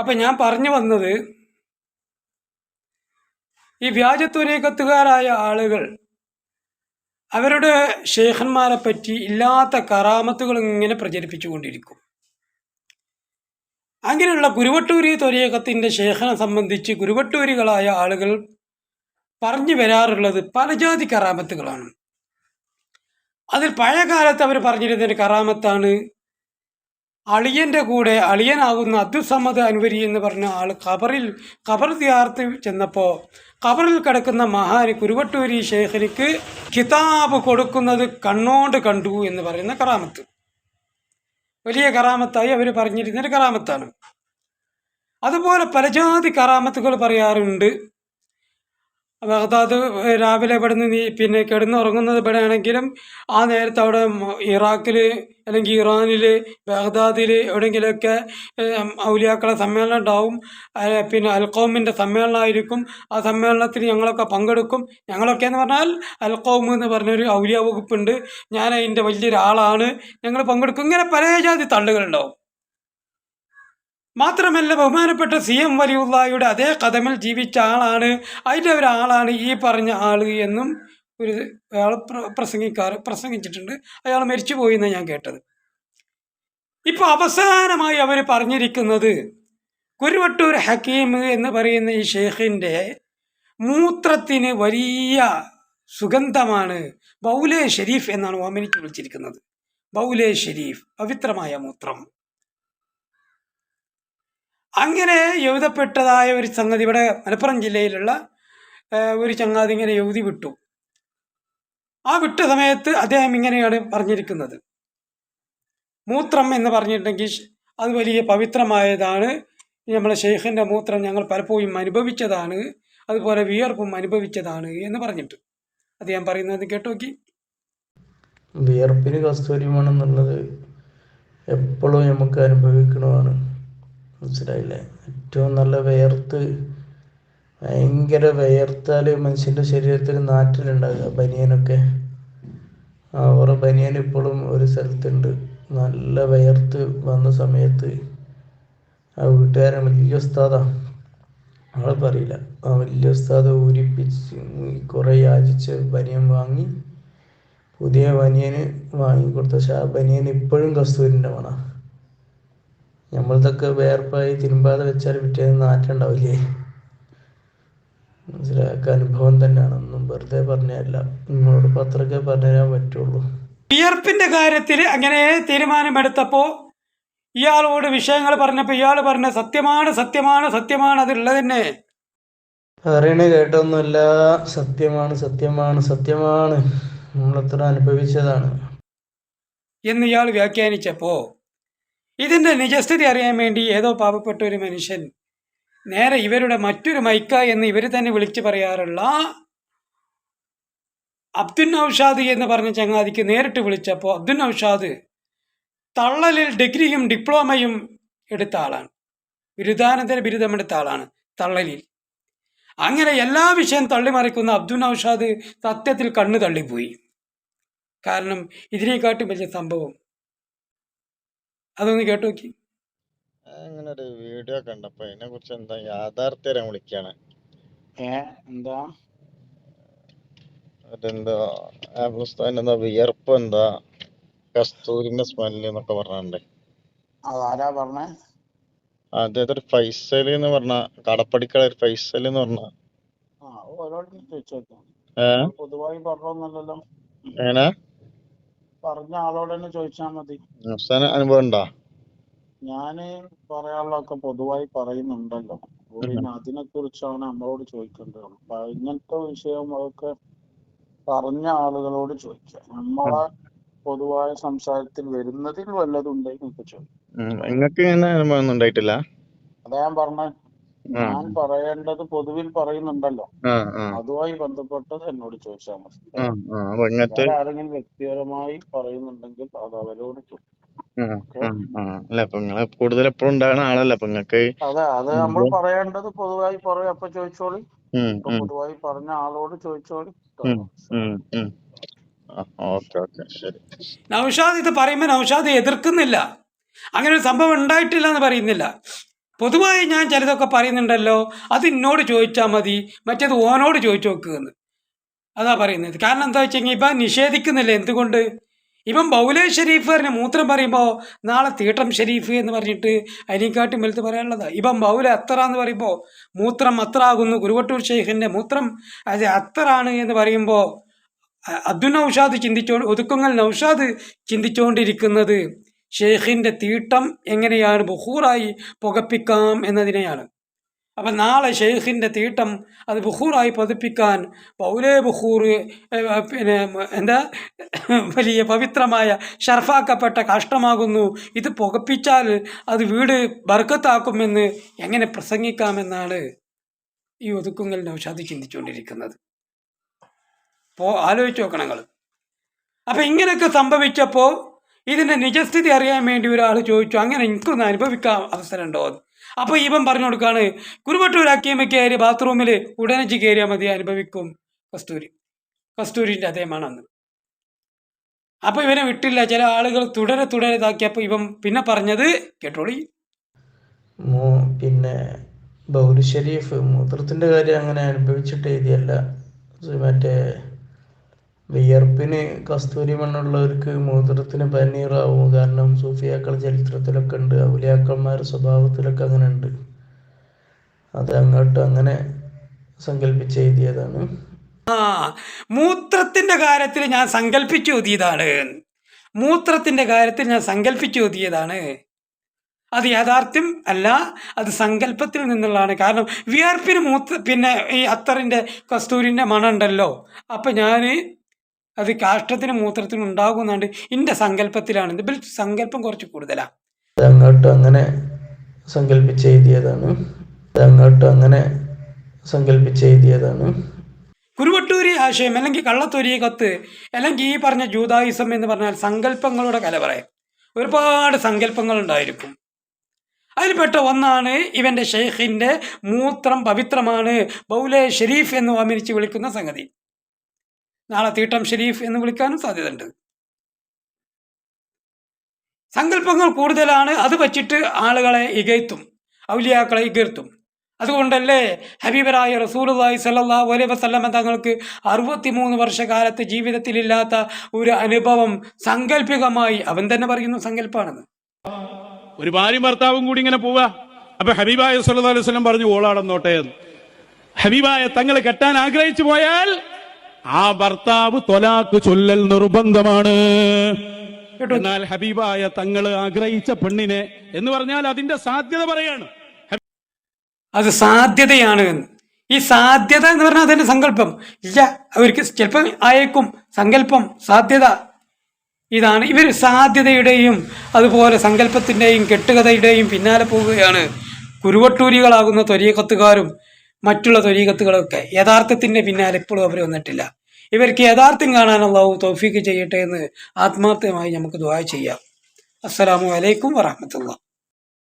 അപ്പം ഞാൻ പറഞ്ഞു വന്നത് ഈ വ്യാജത്വരീക്കത്തുകാരായ ആളുകൾ അവരുടെ ഷേഖന്മാരെ പറ്റി ഇല്ലാത്ത കറാമത്തുകൾ ഇങ്ങനെ പ്രചരിപ്പിച്ചുകൊണ്ടിരിക്കും. അങ്ങനെയുള്ള ഗുരുവട്ടൂരി ത്വരീകത്തിന്റെ ശേഖരം സംബന്ധിച്ച് ഗുരുവട്ടൂരികളായ ആളുകൾ പറഞ്ഞു വരാറുള്ളത് പല ജാതി കറാമത്തുകളാണ്. അതിൽ പഴയ കാലത്ത് അവർ പറഞ്ഞിരുന്നൊരു കറാമത്താണ് അളിയന്റെ കൂടെ അളിയനാകുന്ന അബ്ദുസമ്മദ് അനുവരി എന്ന് പറഞ്ഞ ആൾ ഖബറിൽ ഖബർ തിയാർത്ത് ചെന്നപ്പോൾ ഖബറിൽ കിടക്കുന്ന മഹാന് കുരുവട്ടൂരി ഷേഖനിക്ക് കിതാബ് കൊടുക്കുന്നത് കണ്ണോണ്ട് കണ്ടു എന്ന് പറയുന്ന കറാമത്ത്. വലിയ കറാമത്തായി അവർ പറഞ്ഞിരുന്നൊരു കറാമത്താണ്. അതുപോലെ പലജാതി കറാമത്തുകൾ പറയാറുണ്ട്. ബഗ്ദാദ് രാവിലെ ഇവിടുന്ന് നീ പിന്നെ കിടന്നുറങ്ങുന്നത് ഇവിടെ ആണെങ്കിലും ആ നേരത്തെ അവിടെ ഇറാഖിൽ അല്ലെങ്കിൽ ഇറാനിൽ ബഗ്ദാദിൽ എവിടെയെങ്കിലുമൊക്കെ ഔലിയാക്കളെ സമ്മേളനം ഉണ്ടാവും. പിന്നെ അൽക്കോമിന്റെ സമ്മേളനമായിരിക്കും. ആ സമ്മേളനത്തിൽ ഞങ്ങളൊക്കെ പങ്കെടുക്കും. ഞങ്ങളൊക്കെ എന്ന് പറഞ്ഞാൽ അൽക്കോം എന്ന് പറഞ്ഞൊരു ഔലിയ വകുപ്പുണ്ട്. ഞാൻ അതിന്റെ വലിയൊരാളാണ്. ഞങ്ങൾ പങ്കെടുക്കും. ഇങ്ങനെ പല ജാതി തള്ളുകളുണ്ടാവും മാത്രമല്ല ബഹുമാനപ്പെട്ട സി എം വലിയുള്ളായുടെ അതേ കഥമിൽ ജീവിച്ച ആളാണ്. അതിന്റെ ഒരാളാണ് ഈ പറഞ്ഞ ആൾ എന്നും ഒരു അയാൾ പ്രസംഗിക്കാറ് പ്രസംഗിച്ചിട്ടുണ്ട്. അയാൾ മരിച്ചു പോയി എന്നാണ് ഞാൻ കേട്ടത്. ഇപ്പോൾ അവസാനമായി അവർ പറഞ്ഞിരിക്കുന്നത് കുരുവട്ടൂർ ഹക്കീം എന്ന് പറയുന്ന ഈ ഷെയ്ഖിന്റെ മൂത്രത്തിന് വലിയ സുഗന്ധമാണ് ബൗലെ ഷെരീഫ് എന്നാണ് ഓമനിക്ക് വിളിച്ചിരിക്കുന്നത്. ബൗലെ ഷെരീഫ് പവിത്രമായ മൂത്രം. അങ്ങനെ എഴുതപ്പെട്ടതായ ഒരു സംഗതി ഇവിടെ മലപ്പുറം ജില്ലയിലുള്ള ഒരു ചങ്ങാതി ഇങ്ങനെ എഴുതി വിട്ടു. ആ വിട്ട സമയത്ത് അദ്ദേഹം ഇങ്ങനെയാണ് പറഞ്ഞിരിക്കുന്നത്. മൂത്രം എന്ന് പറഞ്ഞിട്ടുണ്ടെങ്കിൽ അത് വലിയ പവിത്രമായതാണ്. നമ്മളെ ഷെയ്ഖിന്റെ മൂത്രം ഞങ്ങൾ പലപ്പോഴും അനുഭവിച്ചതാണ്. അതുപോലെ വിയർപ്പും അനുഭവിച്ചതാണ് എന്ന് പറഞ്ഞിട്ട് അദ്ദേഹം പറയുന്നത് കേട്ടോക്കി. വിയർപ്പിന് കസ്തൂരിമാണെന്നുള്ളത് എപ്പോഴും നമുക്ക് അനുഭവിക്കണതാണ്. മനസ്സിലായില്ലേ? ഏറ്റവും നല്ല വിയർത്ത് ഭയങ്കര വിയർത്താൽ മനുഷ്യന്റെ ശരീരത്തിൽ നാറ്റിലുണ്ടാകുക ബനിയനൊക്കെ. അവരുടെ ബനിയൻ ഇപ്പോഴും ഒരു സ്ഥലത്തുണ്ട്. നല്ല വിയർത്ത് വന്ന സമയത്ത് ആ വീട്ടുകാരൻ വലിയ ഉസ്താദാ. ആളെ പറയില്ല. ആ വലിയ ഉസ്താദ് ഊരിപ്പിച്ച് കുറേ യാചിച്ച് ബനിയൻ വാങ്ങി പുതിയ ബനിയന് വാങ്ങിക്കൊടുത്ത പക്ഷെ ആ ബനിയൻ ഇപ്പോഴും കസ്തൂരിന്റെ മണ. നമ്മളിതൊക്കെ വേർപ്പായി തിരുമ്പാതെ വെച്ചാൽ പിറ്റേന്ന് നാറ്റുണ്ടാവില്ലേ? മനസ്സിലാക്കുക അനുഭവം തന്നെയാണ്. ഒന്നും വെറുതെ പറഞ്ഞല്ല നിങ്ങളോട് പത്രക്കെ പറഞ്ഞു തരാൻ പറ്റുള്ളൂ. വിയർപ്പിന്റെ കാര്യത്തിൽ അങ്ങനെ തീരുമാനമെടുത്തപ്പോൾ ഇയാളോട് വിഷയങ്ങൾ പറഞ്ഞപ്പോൾ ഇയാൾ പറഞ്ഞ സത്യമാണ് സത്യമാണ് സത്യമാണ് അതുള്ളത് തന്നെ. പറയണ കേട്ടൊന്നുമല്ല. സത്യമാണ് സത്യമാണ് സത്യമാണ്. നമ്മളത്ര അനുഭവിച്ചതാണ്. എന്ന് ഇയാൾ വ്യാഖ്യാനിച്ചപ്പോൾ ഇതിന്റെ നിജസ്ഥിതി അറിയാൻ വേണ്ടി ഏതോ പാവപ്പെട്ട ഒരു മനുഷ്യൻ നേരെ ഇവരുടെ മറ്റൊരു മൈക്ക എന്ന് ഇവർ തന്നെ വിളിച്ചു പറയാറുള്ള അബ്ദുൽ നൌഷാദ് എന്ന് പറഞ്ഞ ചങ്ങാതിക്ക് നേരിട്ട് വിളിച്ചപ്പോൾ അബ്ദുൽ നൌഷാദ് തള്ളലിൽ ഡിഗ്രിയും ഡിപ്ലോമയും എടുത്ത ആളാണ്. ബിരുദാനന്തര ബിരുദമെടുത്ത ആളാണ് തള്ളലിൽ. അങ്ങനെ എല്ലാ വിഷയം തള്ളിമറിക്കുന്ന അബ്ദുൽ നൌഷാദ് സത്യത്തിൽ കണ്ണു തള്ളിപ്പോയി കാരണം ഇതിനെക്കാട്ടും വലിയ സംഭവം അതൊന്ന് കേട്ടു നോക്കി. അങ്ങനെ ഒരു വീഡിയോ കണ്ടപ്പോ അതിനെ കുറിച്ച് എന്താ യാഥാർത്ഥ്യം വിളിക്കാണ്. ഏ എന്താ? അതെന്താ? ആപ്ലസ്താൻ എന്താ വിയർപ്പ് എന്താ? കസ്തൂരിന്റെ സ്മെല്ല് എന്നൊക്കെ പറഞ്ഞിട്ടുണ്ട്. അതാരാ പറഞ്ഞേ? അതേതൊരു ഫൈസൽ എന്ന് പറഞ്ഞ കടപ്പടിക്കള ഒരു ഫൈസൽ എന്ന് പറഞ്ഞ. പൊതുവായി പറഞ്ഞല്ലോ എങ്ങനെ? പറഞ്ഞ ആളോട് തന്നെ ചോദിച്ചാൽ മതി. അവസാന അനുഭവം ഉണ്ടോ? ഞാൻ പറയാനുള്ളതൊക്കെ പൊതുവായി പറയുന്നുണ്ടല്ലോ. പിന്നെ അതിനെ കുറിച്ചാണ് നമ്മളോട് ചോദിക്കേണ്ടത്. അപ്പൊ ഇങ്ങനത്തെ വിഷയം അതൊക്കെ പറഞ്ഞ ആളുകളോട് ചോദിക്കാം. നമ്മളെ പൊതുവായ സംസാരത്തിൽ വരുന്നതിൽ വല്ലതുണ്ടെങ്കിൽ നിങ്ങൾക്ക് ചോദിക്കാം. നിങ്ങൾക്ക് ഇങ്ങനെ അനുഭവം ഒന്നും ഉണ്ടായിട്ടില്ല? അതാ ഞാൻ പറഞ്ഞ. ഞാൻ പറയേണ്ടത് പൊതുവിൽ പറയുന്നുണ്ടല്ലോ. അതുമായി ബന്ധപ്പെട്ടത് എന്നോട് ചോദിച്ചാൽ മതി. ആരെങ്കിലും വ്യക്തിപരമായി പറയുന്നുണ്ടെങ്കിൽ അത് അവരോട് ചോദിക്കും. അല്ല അപ്പൊ നിങ്ങൾ കൂടുതൽ എപ്പോഴും ഉണ്ടാകുന്ന ആളല്ല അപ്പൊ നിങ്ങക്ക് അതെ അത് നമ്മൾ പറയേണ്ടത് പൊതുവായി പറയും അപ്പൊ ചോദിച്ചോളി. പൊതുവായി പറഞ്ഞ ആളോട് ചോദിച്ചോളി. നൗഷാദ് ഇത് പറയുമ്പോൾ നൗഷാദ് എതിർക്കുന്നില്ല. അങ്ങനെ ഒരു സംഭവം ഉണ്ടായിട്ടില്ല എന്ന് പറയുന്നില്ല. പൊതുവായി ഞാൻ ചിലതൊക്കെ പറയുന്നുണ്ടല്ലോ അത് എന്നോട് ചോദിച്ചാൽ മതി മറ്റേത് ഓനോട് ചോദിച്ചു നോക്കുകയെന്ന് അതാ പറയുന്നത്. കാരണം എന്താ വെച്ച് കഴിഞ്ഞാൽ ഇപ്പം നിഷേധിക്കുന്നില്ല എന്തുകൊണ്ട്? ഇപ്പം ബൗലേ ഷെരീഫ് പറഞ്ഞ മൂത്രം പറയുമ്പോൾ നാളെ തീട്ടം ഷെരീഫ് എന്ന് പറഞ്ഞിട്ട് അതിനെക്കാട്ടും വലുത് പറയാനുള്ളതാണ് ഇപ്പം ബൗല അത്ര എന്ന് പറയുമ്പോൾ മൂത്രം അത്ര ആകുന്നു. ഗുരുവട്ടൂർ ഷെയ്ഖിന്റെ മൂത്രം അത് അത്തറാണ് എന്ന് പറയുമ്പോൾ അബ്ദുൽ നൗഷാദ് ചിന്തിച്ചോ ഒതുക്കുങ്ങൽ നൗഷാദ് ചിന്തിച്ചുകൊണ്ടിരിക്കുന്നത് ഷെയ്ഖിന്റെ തീട്ടം എങ്ങനെയാണ് ബുഹൂറായി പുകപ്പിക്കാം എന്നതിനെയാണ്. അപ്പം നാളെ ഷെയ്ഖിന്റെ തീട്ടം അത് ബുഹൂറായി പതിപ്പിക്കാൻ പൗലേ ബുഹൂർ പിന്നെ എന്താ വലിയ പവിത്രമായ ഷർഫാക്കപ്പെട്ട കാഷ്ടമാകുന്നു. ഇത് പുകപ്പിച്ചാൽ അത് വീട് ബർക്കത്താക്കുമെന്ന് എങ്ങനെ പ്രസംഗിക്കാമെന്നാണ് ഈ ഒതുക്കുങ്ങൽ നൗഷാദ് ചിന്തിച്ചുകൊണ്ടിരിക്കുന്നത്. അപ്പോൾ ആലോചിച്ച് നോക്കണം നിങ്ങൾ. അപ്പം ഇങ്ങനെയൊക്കെ സംഭവിച്ചപ്പോൾ ഇതിന്റെ നിജസ്ഥിതി അറിയാൻ വേണ്ടി ഒരാൾ ചോദിച്ചു അങ്ങനെ എനിക്കൊന്ന് അനുഭവിക്കാൻ അവസരമുണ്ടോ? അപ്പോൾ ഇവൻ പറഞ്ഞു കൊടുക്കാണ് കുരുവട്ടൂർ അക്കീമ കയറി ബാത്റൂമിൽ ഉടനച്ച് കയറിയാൽ മതി അനുഭവിക്കും. കസ്തൂരി. കസ്തൂരിന്റെ അന്ന്. അപ്പോൾ ഇവനെ വിട്ടില്ല. ചില ആളുകൾ തുടരെ തുടരെ ഇതാക്കിയപ്പോൾ ഇവൻ പിന്നെ പറഞ്ഞത് കേട്ടോളി. പിന്നെ ബൗലി ഷെരീഫ് മൂത്രത്തിന്റെ കാര്യം അങ്ങനെ അനുഭവിച്ചിട്ട് എഴുതിയല്ല. മറ്റേ വിയർപ്പിന് കസ്തൂരി മണ്ണുള്ളവർക്ക് മൂത്രത്തിന് പനീറാവും കാരണം സൂഫിയാക്കൾ ചരിത്രത്തിലൊക്കെ ഉണ്ട്. ഔലിയാക്കന്മാരുടെ സ്വഭാവത്തിലൊക്കെ അങ്ങനെ ഉണ്ട്. അത് അങ്ങോട്ട് അങ്ങനെ സങ്കല്പിച്ച് എഴുതിയതാണ്. ആ മൂത്രത്തിന്റെ കാര്യത്തിൽ ഞാൻ സങ്കല്പിച്ചു ഓതിയതാണ് മൂത്രത്തിന്റെ കാര്യത്തിൽ ഞാൻ സങ്കല്പിച്ചു ഓതിയതാണ് അത് യാഥാർത്ഥ്യം അല്ല അത് സങ്കല്പത്തിൽ നിന്നുള്ളതാണ്. കാരണം വിയർപ്പിന് മൂത്ര പിന്നെ ഈ അത്തറിന്റെ കസ്തൂരിന്റെ മണമുണ്ടല്ലോ. അപ്പം ഞാൻ അത് കാഷ്ടത്തിനും മൂത്രത്തിനും ഉണ്ടാകുന്നുണ്ട് എന്റെ സങ്കല്പത്തിലാണ്. ഇതിൽ സങ്കല്പം കുറച്ച് കൂടുതലാണ് അങ്ങോട്ട് അങ്ങനെ സങ്കല്പിച്ച് എഴുതിയതാണ്. അങ്ങോട്ട് അങ്ങനെ സങ്കല്പിച്ച് എഴുതിയതാണ്. കുരുവട്ടൂരി ആശയം അല്ലെങ്കിൽ കള്ളത്തൊരിയ കത്ത് അല്ലെങ്കിൽ ഈ പറഞ്ഞ ജൂതായുസം എന്ന് പറഞ്ഞാൽ സങ്കല്പങ്ങളുടെ കലവറ ഒരുപാട് സങ്കല്പങ്ങൾ ഉണ്ടായിരിക്കും. അതിൽപ്പെട്ട ഒന്നാണ് ഇവന്റെ ഷെയ്ഖിന്റെ മൂത്രം പവിത്രമാണ്. ബൗലെ ഷെരീഫ് എന്ന് ഓമനിച്ച് വിളിക്കുന്ന സംഗതി. നാളെ തീട്ടം ഷെരീഫ് എന്ന് വിളിക്കാനും സാധ്യതയുണ്ട്. സങ്കല്പങ്ങൾ കൂടുതലാണ് അത് വച്ചിട്ട് ആളുകളെ ഇകഴ്ത്തും ഔലിയാക്കളെ ഇകഴ്ത്തും. അതുകൊണ്ടല്ലേ ഹബീബരായ റസൂലുള്ളാഹി സ്വല്ലല്ലാഹു അലൈഹി വസല്ലമ തങ്ങൾക്ക് അറുപത്തിമൂന്ന് വർഷകാലത്ത് ജീവിതത്തിലില്ലാത്ത ഒരു അനുഭവം സങ്കല്പികമായി അവൻ തന്നെ പറയുന്ന സങ്കല്പമാണെന്ന് ഒരു ഭാര്യയും ഭർത്താവും കൂടി ഇങ്ങനെ പോവുക അപ്പൊ ഹബീബായ സല്ലല്ലാഹു അലൈഹി വസല്ലം പറഞ്ഞു ഓളാടന്നോട്ടെ. ഹബീബായ തങ്ങളെ കെട്ടാൻ ആഗ്രഹിച്ചു പോയാൽ ആ ഭർത്താവ് തൊലാക്ക് ചൊല്ലൽ നിർബന്ധമാണ്. എന്നാൽ ഹബീബായ തങ്ങൾ ആഗ്രഹിച്ച പെണ്ണിനെ എന്ന് പറഞ്ഞാൽ അതിന്റെ സാധ്യത പറയാണ്. അത് സാധ്യതയാണ് എന്ന്. ഈ സാധ്യത എന്ന് പറഞ്ഞാൽ അതിന്റെ സങ്കല്പം. ഇല്ല അവർക്ക് ചിലപ്പം ആയേക്കും സങ്കല്പം സാധ്യത. ഇതാണ് ഇവർ സാധ്യതയുടെയും അതുപോലെ സങ്കല്പത്തിന്റെയും കെട്ടുകഥയുടെയും പിന്നാലെ പോവുകയാണ്. കുരുവട്ടൂരികളാകുന്ന തൊരീക്കത്തുകാരും മറ്റുള്ള തൊരീകത്തുകളൊക്കെ യഥാർത്ഥത്തിന്റെ പിന്നാലെ ഇപ്പോഴും അവർ വന്നിട്ടില്ല. ഇവർക്ക് യഥാർത്ഥം കാണാനുള്ള തൗഫീക്ക് ചെയ്യട്ടെ എന്ന് ആത്മാർത്ഥമായി നമുക്ക് ദുആ ചെയ്യാം. അസ്സലാമു അലൈക്കും വറഹമത്തുള്ള